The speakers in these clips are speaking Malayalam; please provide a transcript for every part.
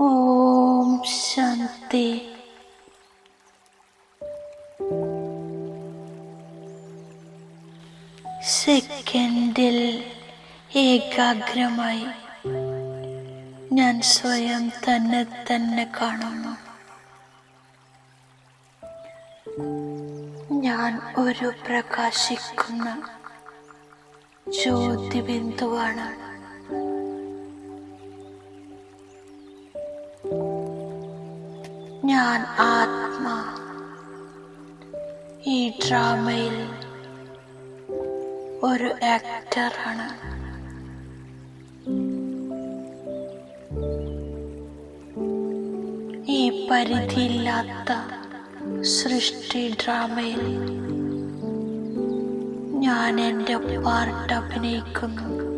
ഓം ശാന്തി. സെക്കൻഡിൽ ഏകാഗ്രമായി ഞാൻ സ്വയം തന്നെ തന്നെ കാണുന്നു. ഞാൻ ഒരു പ്രകാശിക്കുന്ന ജ്യോതിബിന്ദുവാണ്. ഞാൻ ആത്മാ. ഈ ഡ്രാമയിൽ ഒരു ആക്ടറാണ്. ഈ പരിധിയില്ലാത്ത സൃഷ്ടി ഡ്രാമയിൽ ഞാൻ എന്റെ പാർട്ട് അഭിനയിക്കുന്നു.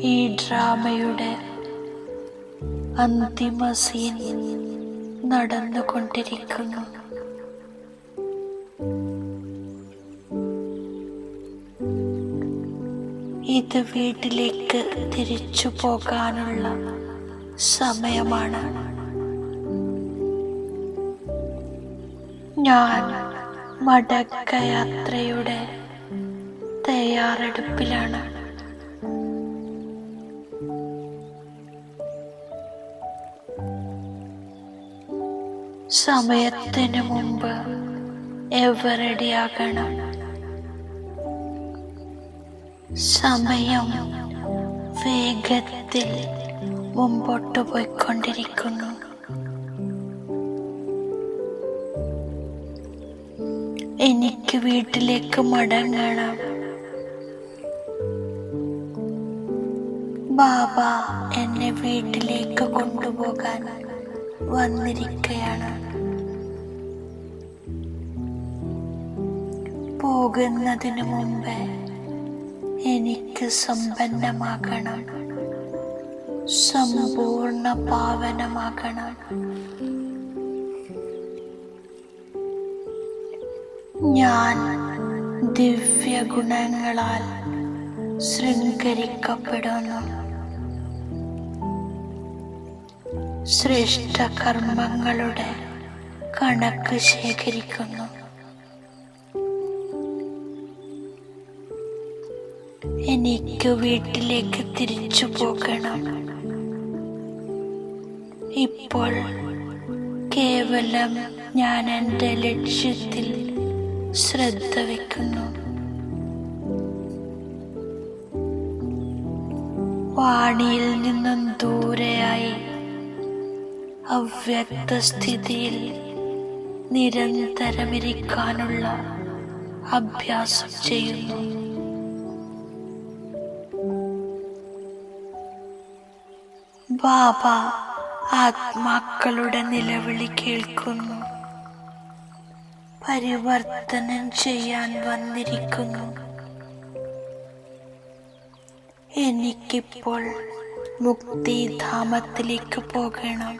ഈ ഡ്രാമയുടെ അന്തിമ സീൻ നടന്നുകൊണ്ടിരിക്കുന്നു. ഇത് വീട്ടിലേക്ക് തിരിച്ചു പോകാനുള്ള സമയമാണ്. ഞാൻ മടക്കയാത്രയുടെ തയ്യാറെടുപ്പിലാണ്. സമയത്തിന് മുമ്പ് എവറെഡിയാകണം സമയം വേഗത്തിൽ മുമ്പോട്ട് പോയിക്കൊണ്ടിരിക്കുന്നു. എനിക്ക് വീട്ടിലേക്ക് മടങ്ങണം. ബാബ എന്നെ വീട്ടിലേക്ക് കൊണ്ടുപോകാൻ വന്നിരിക്കയാണ്. പോകുന്നതിന് മുമ്പ് എനിക്ക് സമ്പന്നമാകണം. സമ്പൂർണ പാവനമാകണം. ഞാൻ ദിവ്യ ഗുണങ്ങളാൽ ശൃംഗരിക്കപ്പെടുന്നു. ശ്രേഷ്ഠ കർമ്മങ്ങളുടെ കണക്ക് ശേഖരിക്കുന്നു. എനിക്ക് വീട്ടിലേക്ക് തിരിച്ചു പോകണം. ഇപ്പോൾ കേവലം ഞാൻ എന്റെ ലക്ഷ്യത്തിൽ ശ്രദ്ധ വയ്ക്കുന്നു വാണിയിൽ നിന്നും ദൂരെയായി അവ്യക്ത സ്ഥിതിയിൽ നിരന്തരമിരിക്കാനുള്ള അഭ്യാസം ചെയ്യുന്നു. ബാബ ആത്മാക്കളുടെ നിലവിളി കേൾക്കുന്നു. പരിവർത്തനം ചെയ്യാൻ വന്നിരിക്കുന്നു. എനിക്കിപ്പോൾ മുക്തിധാമത്തിലേക്ക് പോകണം.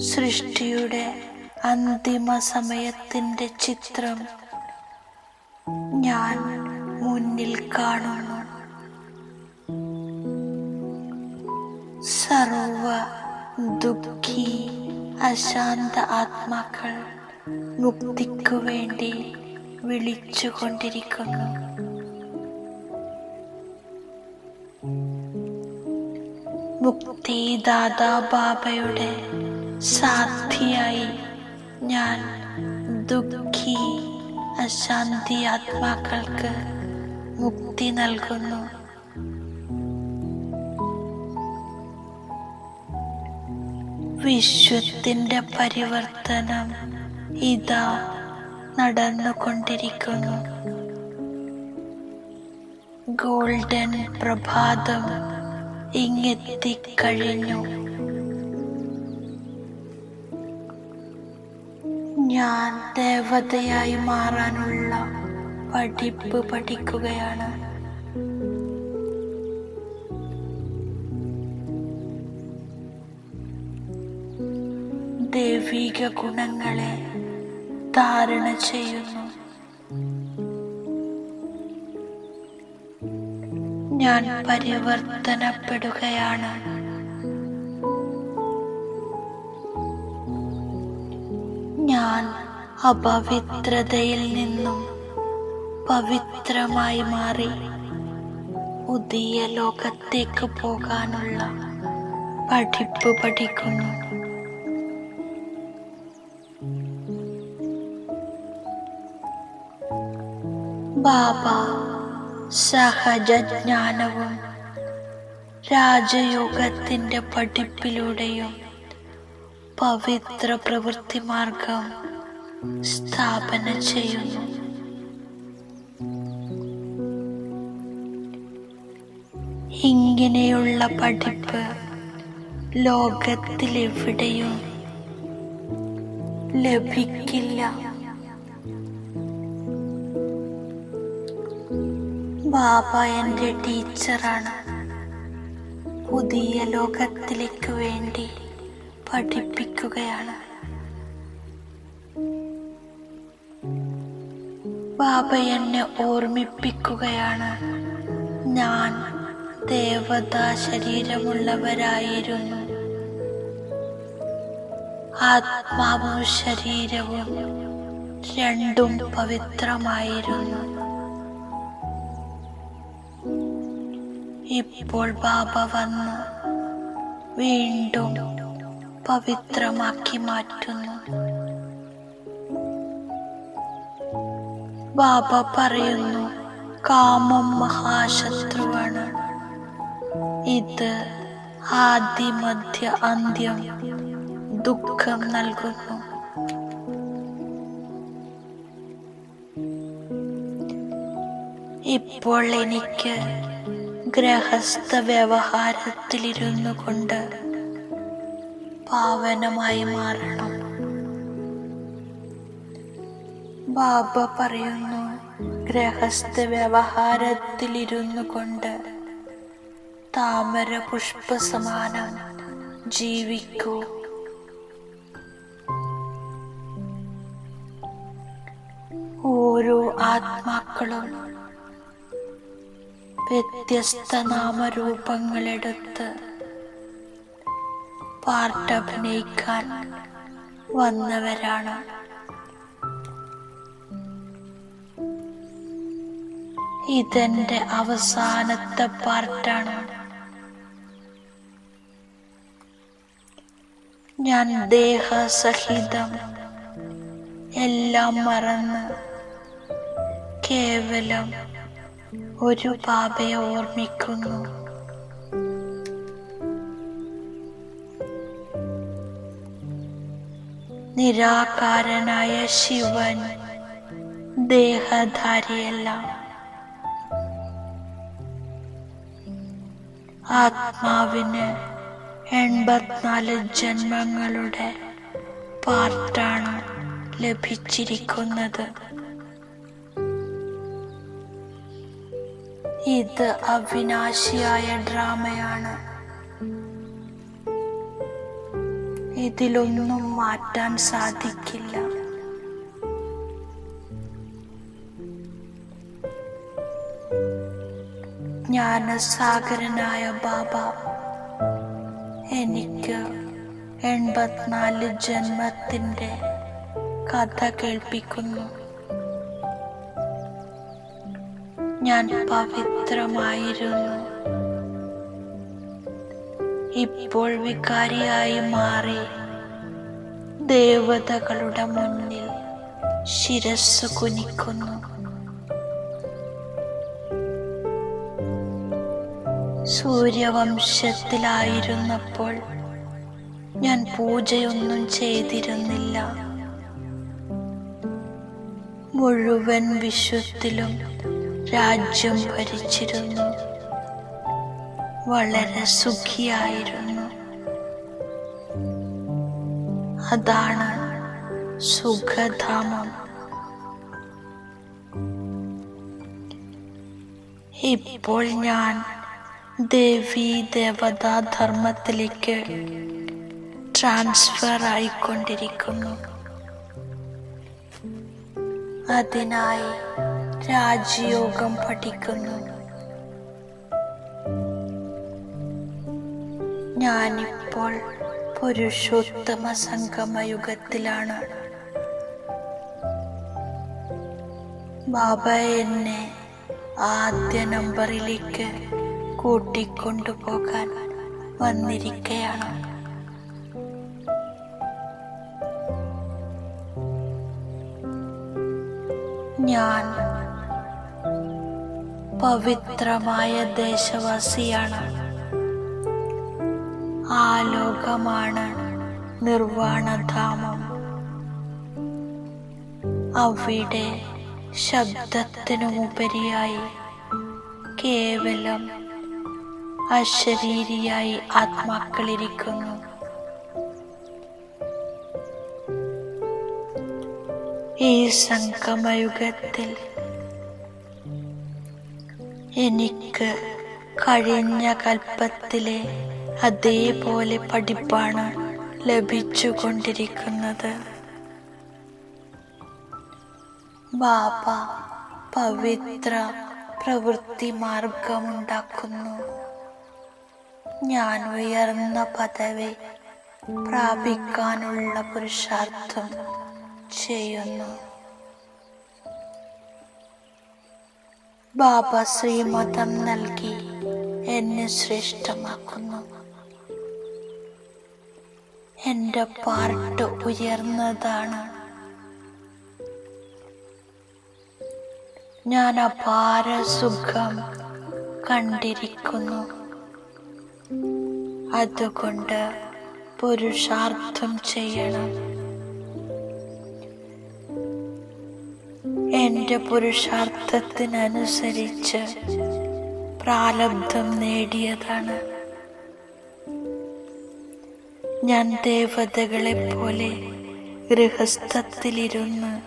സൃഷ്ടിയുടെ അന്തിമ സമയത്തിന്റെ ചിത്രം ഞാൻ മുന്നിൽ കാണുന്നു. സർവ ദുഃഖി അശാന്ത ആത്മാക്കൾ മുക്തിക്കു വേണ്ടി വിളിച്ചുകൊണ്ടിരിക്കുന്നു. മുക്തിദാതാ ബാബയുടെ സാധ്യയായി ഞാൻ ദുഃഖി അശാന്തി ആത്മാക്കൾക്ക് മുക്തി നൽകുന്നു. വിശ്വത്തിന്റെ പരിവർത്തനം ഇതാ നടന്നുകൊണ്ടിരിക്കുന്നു. ഗോൾഡൻ പ്രഭാതം ഇങ്ങെത്തിക്കഴിഞ്ഞു. ഞാൻ ദേവതയായി മാറാനുള്ള പഠിപ്പ് പഠിക്കുകയാണ്. ദൈവിക ഗുണങ്ങളെ ധാരണ ചെയ്യുന്നു. ഞാൻ പരിവർത്തനപ്പെടുകയാണ്. ഞാൻ അപവിത്രതയിൽ നിന്നും പവിത്രമായി മാറി പുതിയ ലോകത്തേക്ക് പോകാനുള്ള പഠിപ്പ് പഠിക്കുന്നു. ബാബ സഹജജ്ഞാനവും രാജയോഗത്തിന്റെ പഠിപ്പിലൂടെയും പവിത്ര പ്രവൃത്തി മാർഗം സ്ഥാപന ചെയ്യുന്നു. ഇങ്ങനെയുള്ള പഠിപ്പ് ലോകത്തിലെവിടെയും ലഭിക്കില്ല. ബാബ എന്റെ ടീച്ചറാണ്. പുതിയ ലോകത്തിലേക്ക് വേണ്ടി പഠിപ്പിക്കുകയാണ്. ബാബ എന്നെ ഓർമ്മിപ്പിക്കുകയാണ്. ഞാൻ ദേവതാ ശരീരമുള്ളവരായിരുന്നു ആത്മാവും ശരീരവും രണ്ടും പവിത്രമായിരുന്നു. ഇപ്പോൾ ബാബ വന്ന്. വീണ്ടും പവിത്രമാക്കി മാറ്റുന്നു. ബാബ പറയുന്നു കാമം മഹാശത്രുവാണ്. ഇത് ആദ്യ മധ്യ അന്ത്യം ദുഃഖം നൽകുന്നു. ഇപ്പോൾ എനിക്ക് ഗ്രഹസ്ഥ വ്യവഹാരത്തിലിരുന്നു കൊണ്ട് പാവനമായി മാറണം. ബാബ പറയുന്നു ഗ്രഹസ്ഥ വ്യവഹാരത്തിലിരുന്നു കൊണ്ട് താമര പുഷ്പ സമാനം ജീവിക്കൂ. ഓരോ ആത്മാക്കളും വ്യത്യസ്ത നാമരൂപങ്ങളെടുത്ത് പാർട്ട് അഭിനയിക്കാൻ വന്നവരാണ്. ഇതെന്റെ അവസാനത്തെ പാർട്ടാണ്. ഞാൻ ദേഹസഹിതം എല്ലാം മറന്ന് കേവലം ഒരു ബാബയെ ഓർമ്മിക്കുന്നു. നിരാകാരനായ ശിവൻ ദേഹധാരിയല്ല. ആത്മാവിന് എൺപത്തിനാല് ജന്മങ്ങളുടെ പാർട്ടാണ് ലഭിച്ചിരിക്കുന്നത്. ഇത് അവിനാശിയായ ഡ്രാമയാണ്. ഇതിലൊന്നും മാറ്റാൻ സാധിക്കില്ല. ജ്ഞാനസാഗരനായ ബാബ എനിക്ക് എൺപത്തിനാല് ജന്മത്തിന്റെ കഥ കേൾപ്പിക്കുന്നു. ഞാൻ പവിത്രമായിരുന്നു. ഇപ്പോൾ വികാരിയായി മാറി. ദേവതകളുടെ മുന്നിൽ ശിരസ് കുനിക്കുന്നു. സൂര്യവംശത്തിലായിരുന്നപ്പോൾ ഞാൻ പൂജയൊന്നും ചെയ്തിരുന്നില്ല. മുഴുവൻ വിശ്വത്തിലും രാജ്യം ഭരിച്ചിരുന്നു. വളരെ സുഖിയായിരുന്നു. അതാണ് സുഖധാമം. ഇപ്പോൾ ഞാൻ ദേവി ദേവതാ ധർമ്മത്തിലേക്ക് ട്രാൻസ്ഫർ ആയിക്കൊണ്ടിരിക്കുന്നു. അതിനായി രാജയോഗം പഠിക്കുന്നു. ഞാനിപ്പോൾ പുരുഷോത്തമ സംഗമ സംഗമയുഗത്തിലാണ്. ബാബ എന്നെ ആദ്യ നമ്പറിലേക്ക് കൂട്ടിക്കൊണ്ടുപോകാൻ വന്നിരിക്കുകയാണ് ഞാൻ പവിത്രമായ ദേശവാസിയാണ്. ആ ലോകമാണ് നിർവാണധാമം. അവിടെ ശബ്ദത്തിനുമുപരിയായി കേവലം അശരീരിയായി ആത്മാക്കളിരിക്കുന്നു. ഈ സംഗമയുഗത്തിൽ എനിക്ക് കഴിഞ്ഞ കൽപ്പത്തിലെ അതേപോലെ പഠിപ്പാണ് ലഭിച്ചുകൊണ്ടിരിക്കുന്നത്. ബാബ പവിത്ര പ്രവൃത്തി മാർഗമുണ്ടാക്കുന്നു. ഞാൻ ഉയർന്ന പദവി പ്രാപിക്കാനുള്ള പുരുഷാർത്ഥം ചെയ്യുന്നു. ബാബ ശ്രീമതം നൽകി എന്നെ ശ്രേഷ്ഠമാക്കുന്നു. എന്റെ പാർട്ട് ഉയർന്നതാണ്. ഞാൻ അപാര സുഖം കണ്ടിരിക്കുന്നു. അതുകൊണ്ട് പുരുഷാർത്ഥം ചെയ്യണം. എന്റെ പുരുഷാർത്ഥത്തിനനുസരിച്ച് പ്രാലബ്ധം നേടിയതാണ്. ഞാൻ ദേവതകളെ പോലെ ഗൃഹസ്ഥത്തിലിരുന്ന്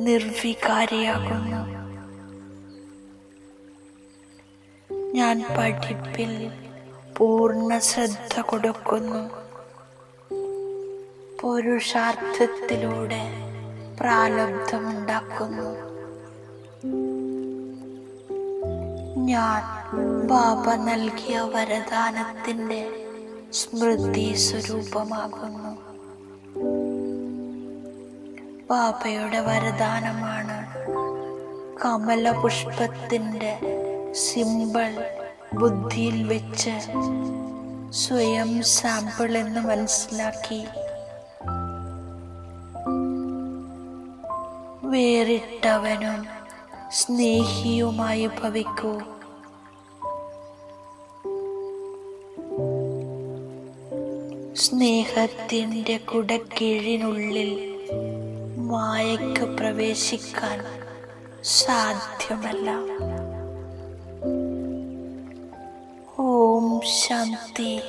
നിർവികാരിയാകുന്നു. ഞാൻ പഠിപ്പിൽ പൂർണ ശ്രദ്ധ കൊടുക്കുന്നു. പുരുഷാർത്ഥത്തിലൂടെ പ്രാലബ്ധമുണ്ടാക്കുന്നു ഞാൻ ബാബ നൽകിയ വരദാനത്തിന്റെ സ്മൃതി സ്വരൂപമാകുന്നു ബാബയുടെ വരദാനമാണ് കമലപുഷ്പത്തിന്റെ സിമ്പിൾ ബുദ്ധിയിൽ വെച്ച് സ്വയം സാമ്പിൾ എന്ന് മനസ്സിലാക്കി വേറിട്ടവനും സ്നേഹിയുമായി ഭവിക്കൂ. സ്നേഹത്തിന്റെ കുടക്കീഴിനുള്ളിൽ മായയ്ക്ക് പ്രവേശിക്കാൻ സാധ്യമല്ല. ഓം ശാന്തി.